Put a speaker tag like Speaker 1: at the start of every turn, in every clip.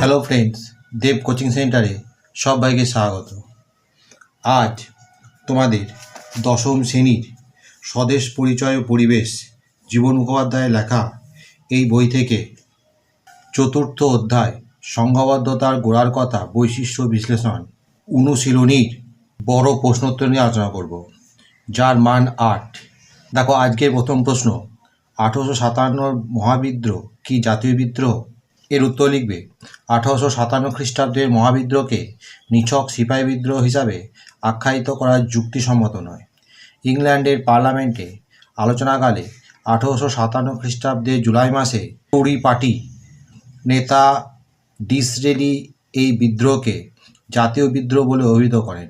Speaker 1: Hello friends দেব coaching সেন্টারে সবাইকে স্বাগত। আজ তোমাদের দশম শ্রেণির স্বদেশ পরিচয় ও পরিবেশ জীবন মুখোপাধ্যায়ের লেখা এই বই থেকে চতুর্থ অধ্যায় সংঘবদ্ধতার গোড়ার কথা বৈশিষ্ট্য বিশ্লেষণ অনুশীলনীর বড় প্রশ্নোত্তর নিয়ে আলোচনা করব, যার মান আট। দেখো, আজকের প্রথম প্রশ্ন, আঠেরোশো সাতান্নর মহাবিদ্রোহ কি জাতীয় বিদ্রোহ? এর উত্তর লিখবে, আঠারোশো সাতান্ন খ্রিস্টাব্দের মহাবিদ্রোহকে নিছক সিপাহী বিদ্রোহ হিসাবে আখ্যায়িত করা যুক্তিসম্মত নয়। ইংল্যান্ডের পার্লামেন্টে আলোচনাকালে আঠারোশো সাতান্ন খ্রিস্টাব্দে জুলাই মাসে টরি পার্টি নেতা ডিসরেলি এই বিদ্রোহকে জাতীয় বিদ্রোহ বলে অভিহিত করেন।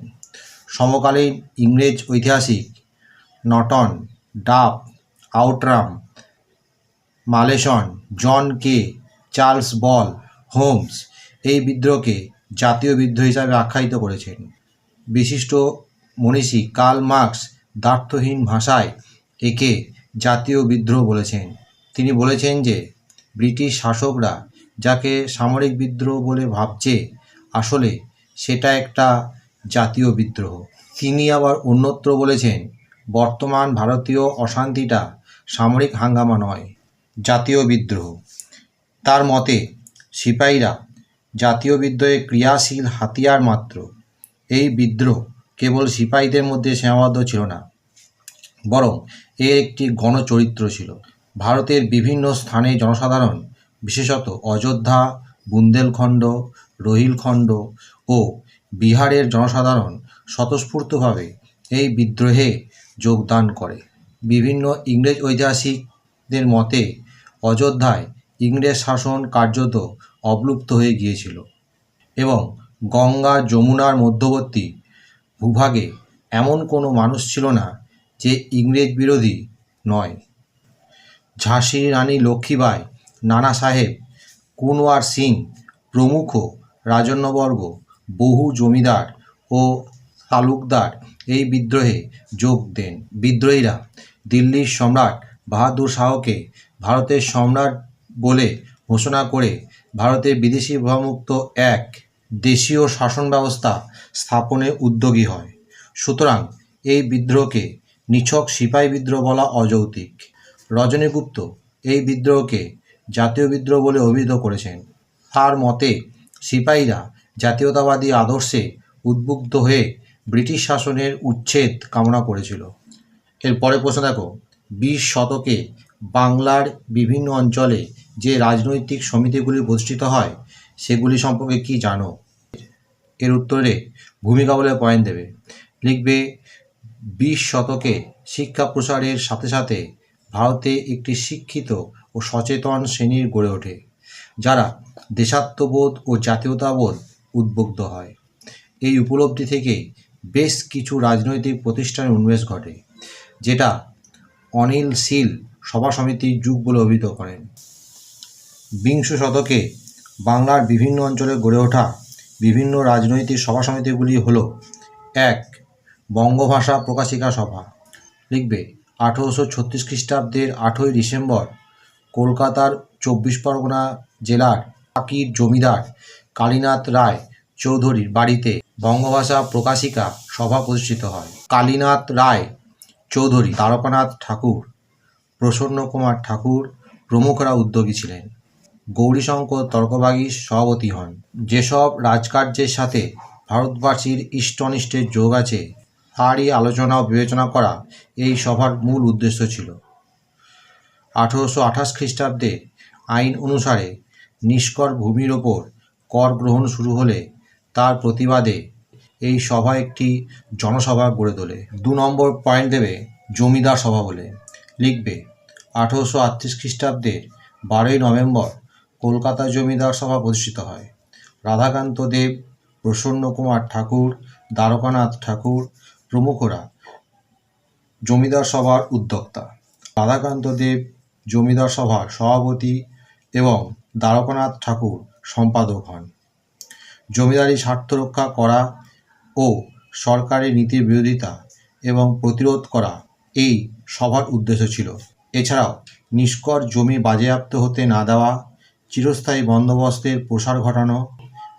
Speaker 1: সমকালীন ইংরেজ ঐতিহাসিক Norton Duff, Outram, Malleson, John Kaye Charles Ball Holmes এই বিদ্রোহকে জাতীয় বিদ্রোহ হিসাবে আখ্যায়িত করেছেন। বিশিষ্ট মনীষী কার্ল মার্কস দ্বার্থহীন ভাষায় একে জাতীয় বিদ্রোহ বলেছেন। তিনি বলেছেন যে, ব্রিটিশ শাসকরা যাকে সামরিক বিদ্রোহ বলে ভাবছে, আসলে সেটা একটা জাতীয় বিদ্রোহ। তিনি আবার অন্যত্র বলেছেন, বর্তমান ভারতীয় অশান্তিটা সামরিক হাঙ্গামা নয়, জাতীয় বিদ্রোহ। তার মতে, সিপাহীরা জাতীয় বিদ্রোহে ক্রিয়াশীল হাতিয়ার মাত্র। এই বিদ্রোহ কেবল সিপাহীদের মধ্যে সীমাবদ্ধ ছিল না, বরং এর একটি গণচরিত্র ছিল। ভারতের বিভিন্ন স্থানে জনসাধারণ, বিশেষত অযোধ্যা, বুন্দেলখণ্ড, রোহিলখণ্ড ও বিহারের জনসাধারণ স্বতঃস্ফূর্তভাবে এই বিদ্রোহে যোগদান করে। বিভিন্ন ইংরেজ ঐতিহাসিকদের মতে, অযোধ্যায় ইংরেজ শাসন কার্যত অবলুপ্ত হয়ে গিয়েছিল এবং গঙ্গা যমুনার মধ্যবর্তী ভূভাগে এমন কোনো মানুষ ছিল না যে ইংরেজ বিরোধী নয়। ঝাঁসি রানী লক্ষ্মীবাই, নানা সাহেব, কুনওয়ার সিং প্রমুখ রাজন্যবর্গ, বহু জমিদার ও তালুকদার এই বিদ্রোহে যোগ দেন। বিদ্রোহীরা দিল্লির সম্রাট বাহাদুর শাহকে ভারতের সম্রাট বলে ঘোষণা করে ভারতের বিদেশি প্রভাবমুক্ত এক দেশীয় শাসন ব্যবস্থা স্থাপনে উদ্যোগী হয়। সুতরাং এই বিদ্রোহকে নিছক সিপাহী বিদ্রোহ বলা অযৌক্তিক। রজনীগুপ্ত এই বিদ্রোহকে জাতীয় বিদ্রোহ বলে অভিহিত করেছেন। তার মতে, সিপাহীরা জাতীয়তাবাদী আদর্শে উদ্বুদ্ধ হয়ে ব্রিটিশ শাসনের উচ্ছেদ কামনা করেছিল। এর পরে প্রশ্ন দেখো, বিশ শতকে বাংলার বিভিন্ন অঞ্চলে যে রাজনৈতিক সমিতিগুলি প্রতিষ্ঠিত হয়, সেগুলি সম্পর্কে কি জানো? এর উত্তরে ভূমিকা বলে পয়েন্ট দেবে। লিখবে, বিশ শতকে শিক্ষা প্রসারের সাথে সাথে ভারতে একটি শিক্ষিত ও সচেতন শ্রেণির গড়ে ওঠে, যারা দেশাত্মবোধ ও জাতীয়তাবোধ উদ্বুদ্ধ হয়। এই উপলব্ধি থেকে বেশ কিছু রাজনৈতিক প্রতিষ্ঠানের উন্মেষ ঘটে, যেটা অনিল শীল সভা সমিতির যুগ বলে অভিহিত করেন। বিংশ শতকে বাংলার বিভিন্ন অঞ্চলে গড়ে ওঠা বিভিন্ন রাজনৈতিক সভা সমিতিগুলি হল, এক, বঙ্গভাষা প্রকাশিকা সভা। লিখবে, আঠেরোশো ছত্রিশ খ্রিস্টাব্দের আঠই ডিসেম্বর কলকাতার চব্বিশ পরগনা জেলার পাকির জমিদার কালীনাথ রায় চৌধুরীর বাড়িতে বঙ্গভাষা প্রকাশিকা সভা প্রতিষ্ঠিত হয়। কালীনাথ রায় চৌধুরী তারকানাথ ঠাকুর প্রসন্ন কুমার ঠাকুর প্রমুখরা উদ্যোগী ছিলেন। গৌরীশঙ্কর তর্কবাগীশ সভাপতি হন যেসব রাজকার্যের সাথে ভারতবাসীর ইষ্ট অনিষ্টের যোগ আছে, তারই আলোচনা ও বিবেচনা করা এই সভার মূল উদ্দেশ্য ছিল। আঠেরোশো আঠাশ খ্রিস্টাব্দে আইন অনুসারে নিষ্কর ভূমির ওপর কর গ্রহণ শুরু হলে তার প্রতিবাদে এই সভা একটি জনসভা গড়ে তোলে। দু নম্বর পয়েন্ট দেবে জমিদার সভা বলে। লিখবে, আঠেরোশো আটত্রিশ খ্রিস্টাব্দের বারোই নভেম্বর কলকাতা জমিদার সভা প্রতিষ্ঠিত হয়। রাধাকান্ত দেব, প্রসন্ন কুমার ঠাকুর, দ্বারকানাথ ঠাকুর প্রমুখরা জমিদার সভার উদ্যোক্তা। রাধাকান্ত দেব জমিদার সভার সভাপতি এবং দ্বারকানাথ ঠাকুর সম্পাদক হন। জমিদারি স্বার্থ রক্ষা করা ও সরকারি নীতির বিরোধিতা এবং প্রতিরোধ করা এই সভার উদ্দেশ্য ছিল। এছাড়াও নিষ্কর জমি বাজেয়াপ্ত হতে না দেওয়া চিরস্থায়ী বন্দোবস্তের প্রসার ঘটানো,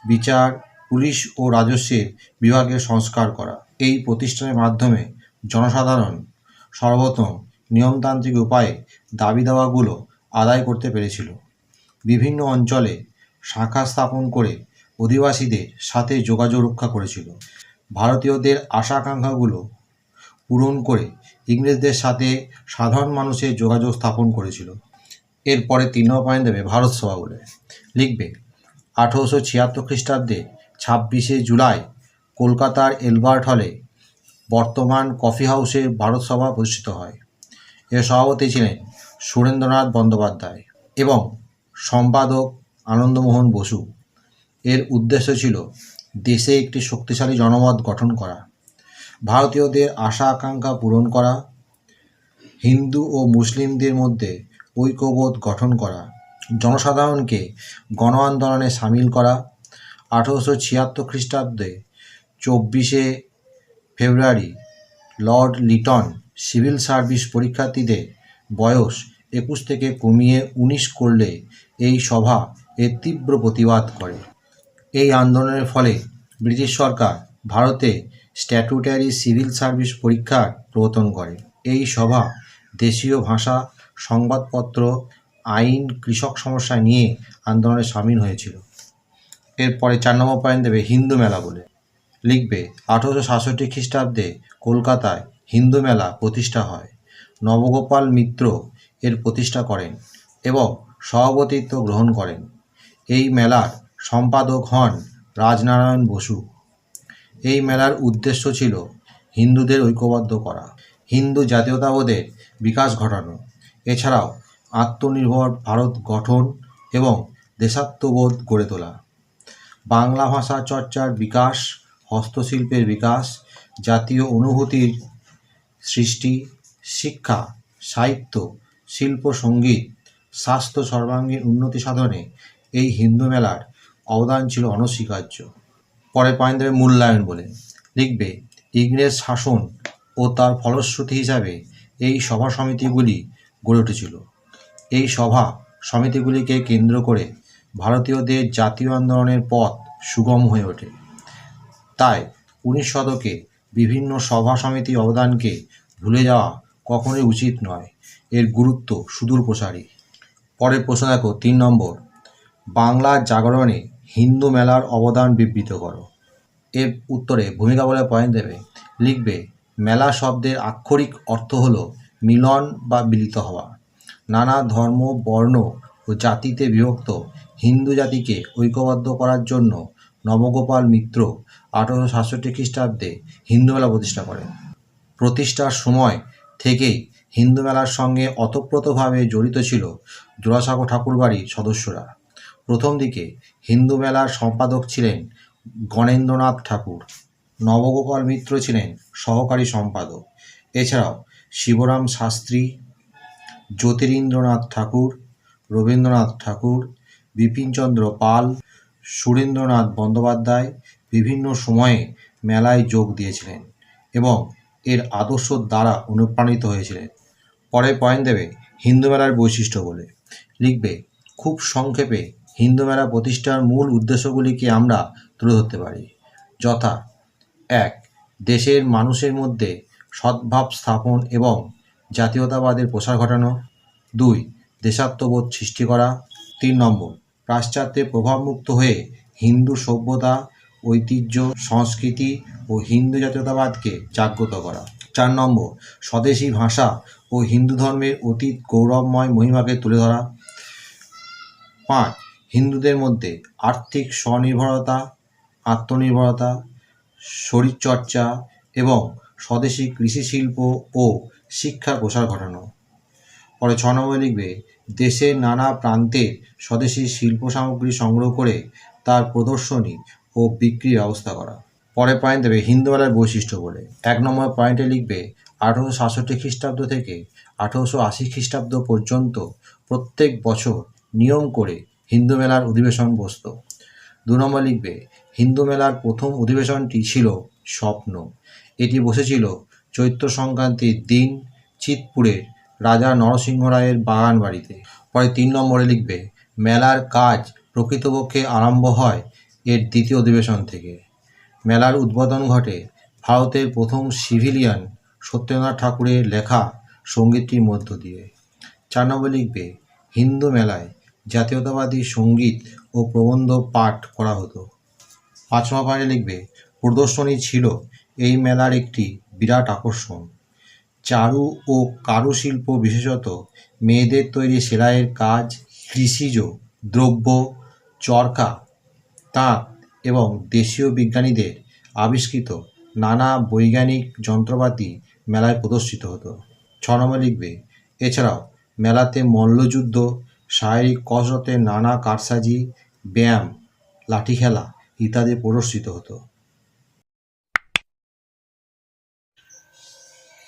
Speaker 1: বিচার, পুলিশ ও রাজস্বের বিভাগের সংস্কার করা। এই প্রতিষ্ঠানের মাধ্যমে জনসাধারণ সর্বপ্রথম নিয়মতান্ত্রিক উপায়ে দাবি দাওয়াগুলো আদায় করতে পেরেছিল। বিভিন্ন অঞ্চলে শাখা স্থাপন করে অধিবাসীদের সাথে যোগাযোগ রক্ষা করেছিল। ভারতীয়দের আশা আকাঙ্ক্ষাগুলো পূরণ করে ইংরেজদের সাথে সাধারণ মানুষের যোগাযোগ স্থাপন করেছিল। এরপরে তিন নম্বর পয়েন্ট দেবে ভারত সভা বলে। লিখবে, আঠেরোশো ছিয়াত্তর খ্রিস্টাব্দে ছাব্বিশে জুলাই কলকাতার এলবার্ট হলে বর্তমান কফি হাউসে ভারত সভা প্রতিষ্ঠিত হয়। এর সভাপতি ছিলেন সুরেন্দ্রনাথ বন্দ্যোপাধ্যায় এবং সম্পাদক আনন্দমোহন বসু। এর উদ্দেশ্য ছিল দেশে একটি শক্তিশালী জনমত গঠন করা, ভারতীয়দের আশা আকাঙ্ক্ষা পূরণ করা, হিন্দু ও মুসলিমদের মধ্যে ঐক্যবোধ গঠন করা, জনসাধারণকে গণ আন্দোলনে সামিল করা, আঠেরোশো ছিয়াত্তর খ্রিস্টাব্দে চব্বিশে ফেব্রুয়ারি লর্ড লিটন সিভিল সার্ভিস পরীক্ষার্থীদের বয়স একুশ থেকে কমিয়ে উনিশ করলে এই সভা এর তীব্র প্রতিবাদ করে। এই আন্দোলনের ফলে ব্রিটিশ সরকার ভারতে স্ট্যাটুটারি সিভিল সার্ভিস পরীক্ষার প্রবর্তন করে। এই সভা দেশীয় ভাষা সংবাদপত্র, আইন, কৃষক সমস্যা নিয়ে আন্দোলনে সামিল হয়েছিল। এরপরে চার নম্বর পয়েন্ট দেবে হিন্দু মেলা বলে। লিখবে, আঠেরোশো সাতষট্টি খ্রিস্টাব্দে কলকাতায় হিন্দু মেলা প্রতিষ্ঠা হয়। নবগোপাল মিত্র এর প্রতিষ্ঠা করেন এবং সভাপতিত্ব গ্রহণ করেন। এই মেলার সম্পাদক হন রাজনারায়ণ বসু। এই মেলার উদ্দেশ্য ছিল হিন্দুদের ঐক্যবদ্ধ করা, হিন্দু জাতীয়তাবোধের বিকাশ ঘটানো। এছাড়াও আত্মনির্ভর ভারত গঠন এবং দেশাত্মবোধ গড়ে তোলা। বাংলা ভাষা চর্চার বিকাশ, হস্তশিল্পের বিকাশ, জাতীয় অনুভূতির সৃষ্টি, শিক্ষা, সাহিত্য, শিল্প, সংগীত, স্বাস্থ্য সর্বাঙ্গীন উন্নতি সাধনে এই হিন্দু মেলার অবদান ছিল অনস্বীকার্য। পরে দেবে মূল্যায়ন বলে লিখবে, ইংরেজ শাসন ও তার ফলশ্রুতি হিসাবে এই সভা সমিতিগুলি গড়ে উঠেছিল। এই সভা সমিতিগুলিকে কেন্দ্র করে ভারতীয়দের জাতীয় আন্দোলনের পথ সুগম হয়ে ওঠে। তাই উনিশ শতকে বিভিন্ন সভা সমিতি অবদানকে ভুলে যাওয়া কখনোই উচিত নয়। এর গুরুত্ব সুদূর প্রসারী। পরের প্রশ্ন দেখো তিন নম্বর বাংলার জাগরণে হিন্দু মেলার অবদান বিবৃত করো। এর উত্তরে ভূমিকা বলে পয়েন্ট দেবে। লিখবে, মেলা শব্দের আক্ষরিক অর্থ হল মিলন বা মিলিত হওয়া। নানা ধর্ম, বর্ণ ও জাতিতে বিভক্ত হিন্দু জাতিকে ঐক্যবদ্ধ করার জন্য নবগোপাল মিত্র আঠারোশো সাতষট্টি খ্রিস্টাব্দে হিন্দু মেলা প্রতিষ্ঠা করেন। প্রতিষ্ঠার সময় থেকেই হিন্দু মেলার সঙ্গে অতপ্রতভাবে জড়িত ছিল জোড়াসাঁকো ঠাকুরবাড়ির সদস্যরা। প্রথম দিকে হিন্দু মেলার সম্পাদক ছিলেন গণেন্দ্রনাথ ঠাকুর, নবগোপাল মিত্র ছিলেন সহকারী সম্পাদক। এছাড়াও শিবরাম শাস্ত্রী, জ্যোতিরিন্দ্রনাথ ঠাকুর, রবীন্দ্রনাথ ঠাকুর, বিপিনচন্দ্র পাল, সুরেন্দ্রনাথ বন্দ্যোপাধ্যায় বিভিন্ন সময়ে মেলায় যোগ দিয়েছিলেন এবং এর আদর্শ দ্বারা অনুপ্রাণিত হয়েছিলেন। পরে পয়েন্ট দেবে হিন্দু মেলার বৈশিষ্ট্য বলে। লিখবে, খুব সংক্ষেপে হিন্দু মেলা প্রতিষ্ঠার মূল উদ্দেশ্যগুলিকে আমরা তুলে ধরতে পারি? যথা, এক, দেশের মানুষের মধ্যে সদ্ভাব স্থাপন এবং জাতীয়তাবাদের প্রসার ঘটানো। দুই, দেশাত্মবোধ সৃষ্টি করা। তিন নম্বর, পাশ্চাত্যে প্রভাবমুক্ত হয়ে হিন্দু সভ্যতা, ঐতিহ্য, সংস্কৃতি ও হিন্দু জাতীয়তাবাদকে জাগ্রত করা। চার নম্বর, স্বদেশী ভাষা ও হিন্দু ধর্মের অতীত গৌরবময় মহিমাকে তুলে ধরা। পাঁচ, হিন্দুদের মধ্যে আর্থিক স্বনির্ভরতা, আত্মনির্ভরতা, শরীরচর্চা এবং স্বদেশী কৃষি শিল্প ও শিক্ষার প্রসার ঘটানো। পরে ছ নম্বরে লিখবে দেশের নানা প্রান্তে স্বদেশী শিল্প সামগ্রী সংগ্রহ করে তার প্রদর্শনী ও বিক্রির ব্যবস্থা করা। পরে পয়েন্ট দেবে হিন্দু মেলার বৈশিষ্ট্য বলে। এক নম্বর পয়েন্টে লিখবে, আঠেরোশো সাতষট্টি খ্রিস্টাব্দ থেকে আঠেরোশো আশি খ্রিস্টাব্দ পর্যন্ত প্রত্যেক বছর নিয়ম করে হিন্দু মেলার অধিবেশন বসত। দু নম্বর লিখবে, হিন্দু মেলার প্রথম অধিবেশনটি ছিল স্বপ্ন। এটি বসেছিল চৈত্র সংক্রান্তির দিন চিতপুরের রাজা নরসিংহ রায়ের বাগান বাড়িতে। পরে তিন নম্বরে লিখবে, মেলার কাজ প্রকৃতপক্ষে আরম্ভ হয় এর দ্বিতীয় অধিবেশন থেকে। মেলার উদ্বোধন ঘটে ভারতের প্রথম সিভিলিয়ান সত্যেন্দ্রনাথ ঠাকুরের লেখা সঙ্গীতটির মধ্য দিয়ে। চার নম্বর লিখবে, হিন্দু মেলায় জাতীয়তাবাদী সংগীত ও প্রবন্ধ পাঠ করা হতো। পাঁচ নম্বর লিখবে, প্রদর্শনী ছিল এই মেলার একটি বিরাট আকর্ষণ। চারু ও কারুশিল্প বিশেষত মেয়েদের তৈরি সেলাইয়ের কাজ, কৃষিজ, দ্রব্য চরকা তাঁত এবং দেশীয় বিজ্ঞানীদের আবিষ্কৃত নানা বৈজ্ঞানিক যন্ত্রপাতি মেলায় প্রদর্শিত হতো। ছ নম্বর লিখবে, এছাড়াও মেলাতে মল্লযুদ্ধ, শারীরিক কসরতের নানা কারসাজি, ব্যায়াম, লাঠি খেলা ইত্যাদি প্রদর্শিত হতো।